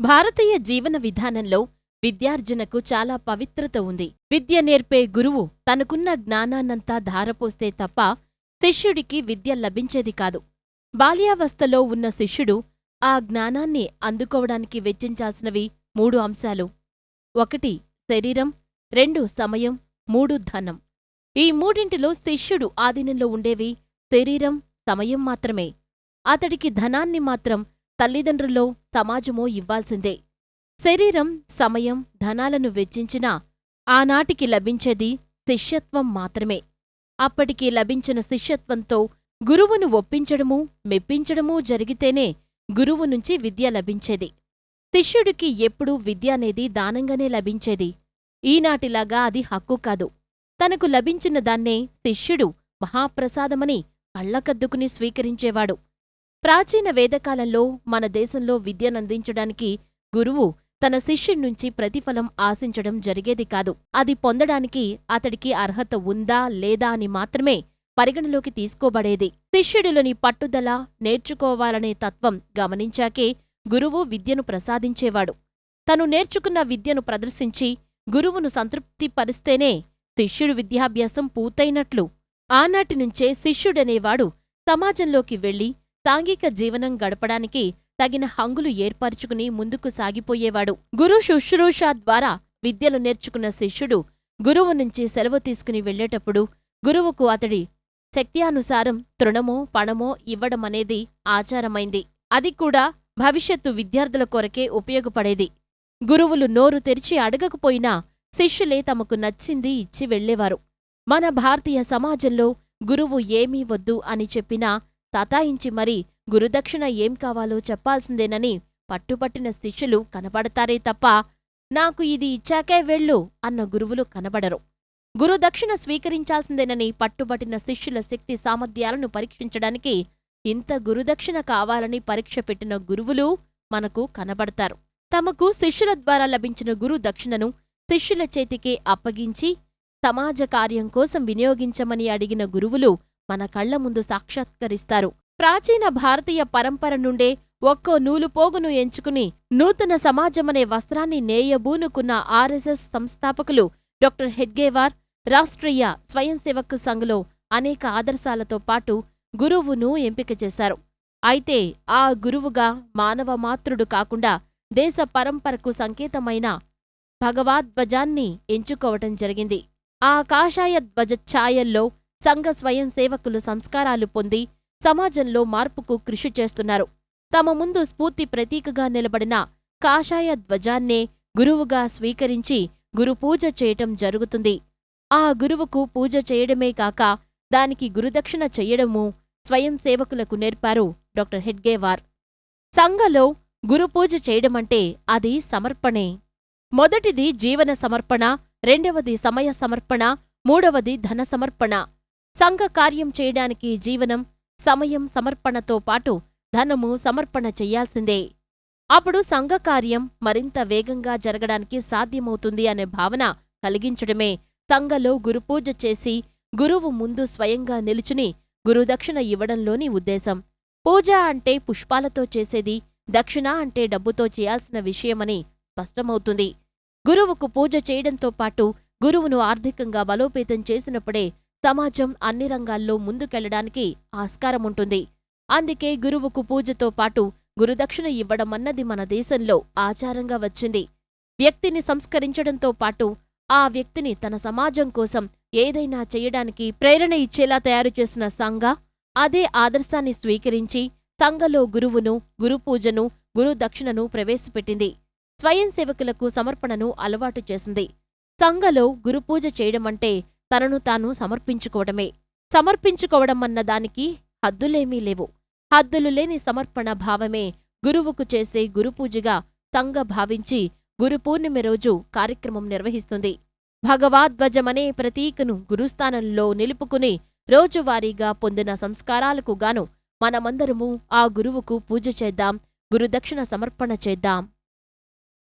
భారతీయ జీవన విధానంలో విద్యార్జనకు చాలా పవిత్రత ఉంది. విద్య నేర్పే గురువు తనకున్న జ్ఞానాన్నంతా ధారపోస్తే తప్ప శిష్యుడికి విద్య లభించేది కాదు. బాల్యావస్థలో ఉన్న శిష్యుడు ఆ జ్ఞానాన్ని అందుకోవడానికి వెచ్చించాల్సినవి మూడు అంశాలు. ఒకటి శరీరం రెండు సమయం మూడు ధనం. ఈ మూడింటిలో శిష్యుడు ఆధీనంలో ఉండేవి శరీరం సమయం మాత్రమే. అతడికి ధనాన్ని మాత్రం తల్లిదండ్రుల్లో సమాజమో ఇవ్వాల్సిందే. శరీరం సమయం ధనాలను వెచ్చించినా ఆనాటికి లభించేది శిష్యత్వం మాత్రమే. అప్పటికి లభించిన శిష్యత్వంతో గురువును ఒప్పించడమూ మెప్పించడమూ జరిగితేనే గురువు నుంచి విద్య లభించేది. శిష్యుడికి ఎప్పుడూ విద్య అనేది దానంగానే లభించేది. ఈనాటిలాగా అది హక్కు కాదు. తనకు లభించిన దాన్నే శిష్యుడు మహాప్రసాదమని కళ్ళకద్దుకుని స్వీకరించేవాడు. ప్రాచీన వేదకాలంలో మన దేశంలో విద్యనందించడానికి గురువు తన శిష్యుణ్ణుంచి ప్రతిఫలం ఆశించడం జరిగేది కాదు. అది పొందడానికి అతడికి అర్హత ఉందా లేదా అని మాత్రమే పరిగణలోకి తీసుకోబడేది. శిష్యుడిలోని పట్టుదల నేర్చుకోవాలనే తత్వం గమనించాకే గురువు విద్యను ప్రసాదించేవాడు. తను నేర్చుకున్న విద్యను ప్రదర్శించి గురువును సంతృప్తిపరిస్తేనే శిష్యుడు విద్యాభ్యాసం పూర్తయినట్లు. ఆనాటినుంచే శిష్యుడనేవాడు సమాజంలోకి వెళ్ళి సాంఘిక జీవనం గడపడానికి తగిన హంగులు ఏర్పరచుకుని ముందుకు సాగిపోయేవాడు. గురు శుశ్రూష ద్వారా విద్యలు నేర్చుకున్న శిష్యుడు గురువు నుంచి సెలవు తీసుకుని వెళ్ళేటప్పుడు గురువుకు అతడి శక్త్యానుసారం తృణమో పణమో ఇవ్వడమనేది ఆచారమైంది. అది కూడా భవిష్యత్తు విద్యార్థుల కొరకే ఉపయోగపడేది. గురువులు నోరు తెరిచి అడగకపోయినా శిష్యులే తమకు నచ్చింది ఇచ్చి వెళ్ళేవారు మన భారతీయ సమాజంలో గురువు ఏమీ వద్దు అని చెప్పినా తతాయించి మరీ గురుదక్షిణ ఏం కావాలో చెప్పాల్సిందేనని పట్టుపట్టిన శిష్యులు కనబడతారే తప్ప నాకు ఇది ఇచ్చాకే వెళ్ళు అన్న గురువులు కనబడరు. గురుదక్షిణ స్వీకరించాల్సిందేనని పట్టుబట్టిన శిష్యుల శక్తి సామర్థ్యాలను పరీక్షించడానికి ఇంత గురుదక్షిణ కావాలని పరీక్ష పెట్టిన గురువులు మనకు కనబడతారు. తమకు శిష్యుల ద్వారా లభించిన గురు దక్షిణను శిష్యుల చేతికే అప్పగించి సమాజ కార్యం కోసం వినియోగించమని అడిగిన గురువులు మన కళ్ళ ముందు సాక్షాత్కరిస్తారు. ప్రాచీన భారతీయ పరంపర నుండే ఒక్కో నూలుపోగును ఎంచుకుని నూతన సమాజమనే వస్త్రాన్ని నేయబూనుకున్న ఆర్ఎస్ఎస్ సంస్థాపకులు డాక్టర్ హెడ్గేవార్ రాష్ట్రీయ స్వయం సేవక్ సంఘ్లో అనేక ఆదర్శాలతో పాటు గురువును ఎంపిక చేశారు. అయితే ఆ గురువుగా మానవ మాతృడు కాకుండా దేశ పరంపరకు సంకేతమైన భగవాధ్వజాన్ని ఎంచుకోవటం జరిగింది. ఆ కాషాయ ధ్వజ ఛాయల్లో సంఘ స్వయం సేవకులు సంస్కారాలు పొంది సమాజంలో మార్పుకు కృషి చేస్తున్నారు. తమ ముందు స్ఫూర్తి ప్రతీకగా నిలబడిన కాషాయ ధ్వజాన్నే గురువుగా స్వీకరించి గురుపూజ చేయటం జరుగుతుంది. ఆ గురువుకు పూజ చేయడమే కాక దానికి గురుదక్షిణ చెయ్యడమూ స్వయం సేవకులకు నేర్పారు డాక్టర్ హెడ్గేవార్. సంఘలో గురుపూజ చేయడమంటే అది సమర్పణే. మొదటిది జీవన సమర్పణ రెండవది సమయ సమర్పణ మూడవది ధన సమర్పణ. సంఘ కార్యం చేయడానికి జీవనం సమయం సమర్పణతో పాటు ధనము సమర్పణ చెయ్యాల్సిందే అప్పుడు సంఘకార్యం మరింత వేగంగా జరగడానికి సాధ్యమవుతుంది అనే భావన కలిగించడమే సంఘలో గురుపూజ చేసి గురువు ముందు స్వయంగా నిలుచుని గురుదక్షిణ ఇవ్వడంలోని ఉద్దేశం. పూజ అంటే పుష్పాలతో చేసేది దక్షిణ అంటే డబ్బుతో చేయాల్సిన విషయమని స్పష్టమవుతుంది. గురువుకు పూజ చేయడంతో పాటు గురువును ఆర్థికంగా బలోపేతం చేసినప్పుడే సమాజం అన్ని రంగాల్లో ముందుకెళ్ళడానికి ఆస్కారముంటుంది. అందుకే గురువుకు పూజతో పాటు గురుదక్షిణ ఇవ్వడమన్నది మన దేశంలో ఆచారంగా వచ్చింది. వ్యక్తిని సంస్కరించడంతో పాటు ఆ వ్యక్తిని తన సమాజం కోసం ఏదైనా చేయడానికి ప్రేరణ ఇచ్చేలా తయారుచేసిన సంఘ అదే ఆదర్శాన్ని స్వీకరించి సంఘలో గురువును గురుపూజను గురుదక్షిణను ప్రవేశపెట్టింది. స్వయం సేవకులకు సమర్పణను అలవాటు చేసింది. సంఘలో గురుపూజ చేయడమంటే తనను తాను సమర్పించుకోవడమే. సమర్పించుకోవడమన్న దానికి హద్దులేమీ లేవు. హద్దులు లేని సమర్పణ భావమే గురువుకు చేసే గురుపూజగా సంఘ భావించి గురుపూర్ణిమ రోజు కార్యక్రమం నిర్వహిస్తుంది. భగవాధ్వజమనే ప్రతీకను గురుస్థానంలో నిలుపుకుని రోజువారీగా పొందిన సంస్కారాలకు గాను మనమందరము ఆ గురువుకు పూజ చేద్దాం గురుదక్షిణ సమర్పణ చేద్దాం.